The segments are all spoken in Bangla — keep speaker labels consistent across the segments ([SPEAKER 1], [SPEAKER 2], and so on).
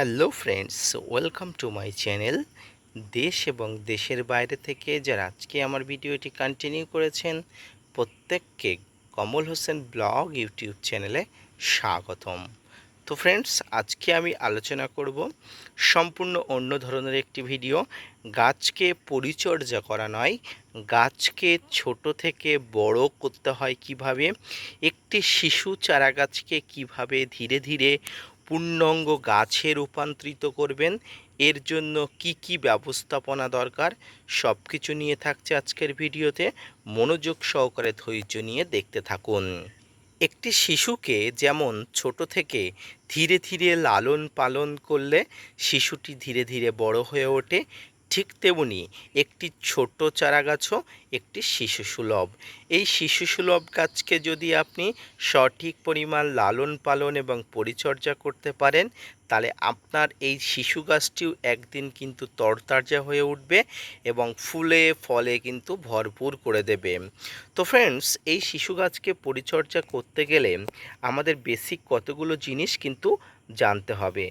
[SPEAKER 1] Hello friends welcome to my channel দেশ এবং দেশের বাইরে থেকে যারা আজকে আমার ভিডিওটি কন্টিনিউ করেছেন, প্রত্যেককে কমল হোসেন ব্লগ ইউটিউব চ্যানেলে স্বাগতম। তো ফ্রেন্ডস আজকে আমি আলোচনা করব সম্পূর্ণ অন্য ধরনের একটি ভিডিও গাছকে পরিচর্যা করা নয়, গাছকে ছোট থেকে বড় করতে হয় কীভাবে, একটি শিশু চারা গাছকে কীভাবে ধীরে ধীরে পূর্ণাঙ্গ গাছে রূপান্তরিত করবেন। এর জন্য কি কি ব্যবস্থাপনা দরকার সব কিছু নিয়ে থাকছে আজকের ভিডিওতে। মনোযোগ সহকারে ধৈর্য নিয়ে দেখতে থাকুন। একটি শিশুকে যেমন ছোট থেকে ধীরে ধীরে লালন পালন করলে শিশুটি ধীরে ধীরে বড় হয়ে ওঠে ঠিক তেমনি একটি ছোট চারা গাছও একটি শিশু সুলভ। এই শিশু সুলভ গাছকে যদি আপনি সঠিক পরিমাণ লালন পালন এবং পরিচর্যা করতে পারেন, তাহলে আপনার এই শিশু গাছটিও একদিন কিন্তু তরতাজা হয়ে উঠবে এবং ফুলে, ফলে কিন্তু ভরপুর করে দেবে। তো ফ্রেন্ডস এই শিশু গাছকে পরিচর্যা করতে গেলে আমাদের বেসিক কতগুলো জিনিস কিন্তু জানতে হবে।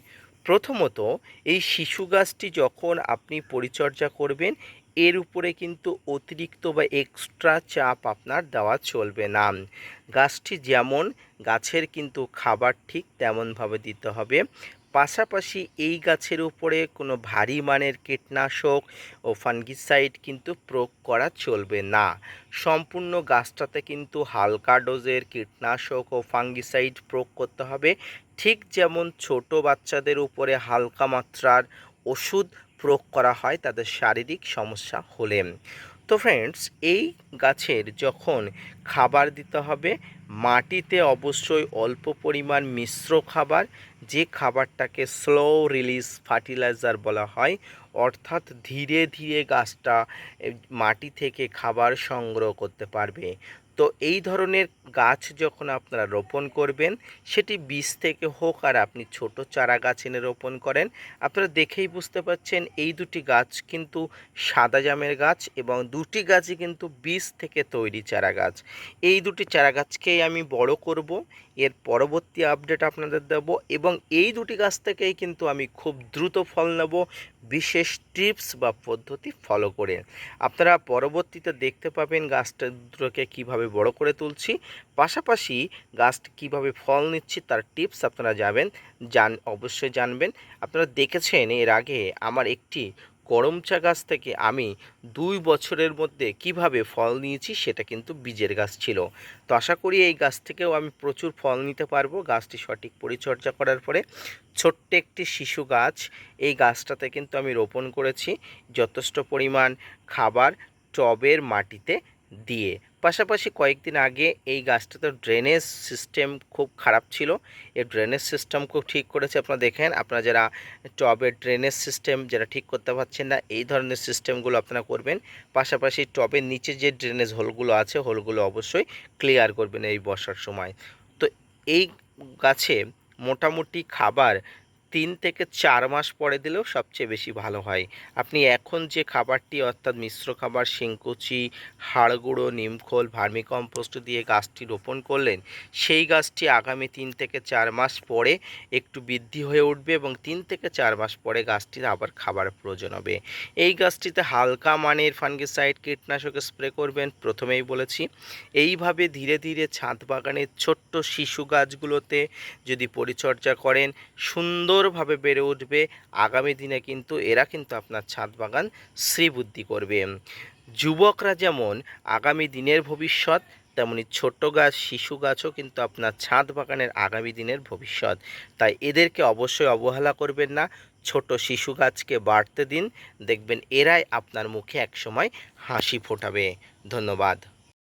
[SPEAKER 1] প্রথমত, এই শিশু গাছটি যখন আপনি পরিচর্যা করবেন, এর উপরে কিন্তু অতিরিক্ত বা এক্সট্রা চাপ আপনার দেওয়া চলবে না। গাছটি যেমন, গাছের কিন্তু খাবার ঠিক তেমনভাবে দিতে হবে। পাশাপাশি এই গাছের উপরে কোনো ভারী মানের কীটনাশক ও ফাঙ্গিসাইড কিন্তু প্রয়োগ করা চলবে না। সম্পূর্ণ গাছটাতে কিন্তু হালকা ডোজের কীটনাশক ও ফাঙ্গিসাইড প্রয়োগ করতে হবে। ঠিক যেমন ছোট বাচ্চাদের উপরে হালকা মাত্রার ওষুধ প্রয়োগ করা হয়, তাদের শারীরিক সমস্যা হলে। তো ফ্রেন্ডস এই গাছের যখন খাবার দিতে হবে, মাটিতে অবশ্যই অল্প পরিমাণ মিশ্র খাবার, যে খাবারটাকে স্লো রিলিজ ফার্টিলাইজার বলা হয়, অর্থাৎ ধীরে ধীরে গাছটা মাটি থেকে খাবার সংগ্রহ করতে পারবে। তো এই ধরনের গাছ যখন আপনারা রোপণ করবেন, সেটি বীজ থেকে হোক আর আপনি ছোট চারা গাছ এনে রোপণ করেন, আপনারা দেখেই বুঝতে পারছেন এই দুটি গাছ কিন্তু সাদা জামের গাছ এবং দুটি গাছই কিন্তু বীজ থেকে তৈরি চারা গাছ। এই দুটি চারা গাছকেই আমি বড় করব, এর পরবর্তী আপডেট আপনাদের দেব এবং এই দুটি গাছ থেকেই কিন্তু আমি খুব দ্রুত ফল নেব বিশেষ টিপস বা পদ্ধতি ফলো করে। আপনারা পরবর্তীতে দেখতে পাবেন গাছটা দুটোকে কীভাবে বড় করে তুলছি। পাশাপাশি গাছটি কীভাবে ফল নিচ্ছি তার টিপস আপনারা যাবেন, জান, অবশ্যই জানবেন। আপনারা দেখেছেন এর আগে আমার একটি করমচা গাছ থেকে আমি দুই বছরের মধ্যে কীভাবে ফল নিয়েছি সেটা কিন্তু বীজের গাছ ছিল। তো আশা করি এই গাছ থেকেও আমি প্রচুর ফল নিতে পারব। গাছটি সঠিক পরিচর্যা করার পরে ছোট্ট একটি শিশু গাছ, এই গাছটাতে কিন্তু আমি রোপণ করেছি। যথেষ্ট পরিমাণ খাবার টবের মাটিতে দিয়ে। পাশাপাশি কয়েকদিন আগে এই গাছটাতে ড্রেনেজ সিস্টেম খুব খারাপ ছিল। এই ড্রেনেজ সিস্টেম খুব ঠিক করেছে আপনারা দেখেন। আপনারা যারা টবের ড্রেনেজ সিস্টেম যারা ঠিক করতে পারছেন না, এই ধরনের সিস্টেমগুলো আপনারা করবেন। পাশাপাশি টবের নিচে যে ড্রেনেজ হোলগুলো আছে হোলগুলো অবশ্যই ক্লিয়ার করবেন এই বর্ষার সময়। তো এই গাছে মোটামুটি খাবার তিন থেকে চার মাস পরে দিলেও সবচেয়ে বেশি ভালো হয়। আপনি এখন যে খাবারটি, অর্থাৎ মিশ্র খাবার, শিংকুচি, হাড়গুঁড়ো, নিমখোল, ভার্মিকম্পোস্ট দিয়ে গাছটি রোপণ করলেন, সেই গাছটি আগামী তিন থেকে চার মাস পরে একটু বৃদ্ধি হয়ে উঠবে এবং তিন থেকে চার মাস পরে গাছটির আবার খাবার প্রয়োজন হবে। এই গাছটিতে হালকা মানের ফাঙ্গিসাইড কীটনাশক স্প্রে করবেন, প্রথমেই বলেছি। এইভাবে ধীরে ধীরে ছাদ বাগানের ছোট্ট শিশু গাছগুলোতে যদি পরিচর্যা করেন, সুন্দর সুন্দরভাবে বেড়ে উঠবে। আগামী দিনে কিন্তু এরা কিন্তু আপনার ছাদ বাগান শ্রীবুদ্ধি করবে। যুবকরা যেমন আগামী দিনের ভবিষ্যৎ, তেমনি ছোট গাছ, শিশু গাছও কিন্তু আপনার ছাদ বাগানের আগামী দিনের ভবিষ্যৎ। তাই এদেরকে অবশ্যই অবহেলা করবেন না। ছোট শিশু গাছকে বাড়তে দিন। দেখবেন এরাই আপনার মুখে একসময় হাসি ফোটাবে। ধন্যবাদ।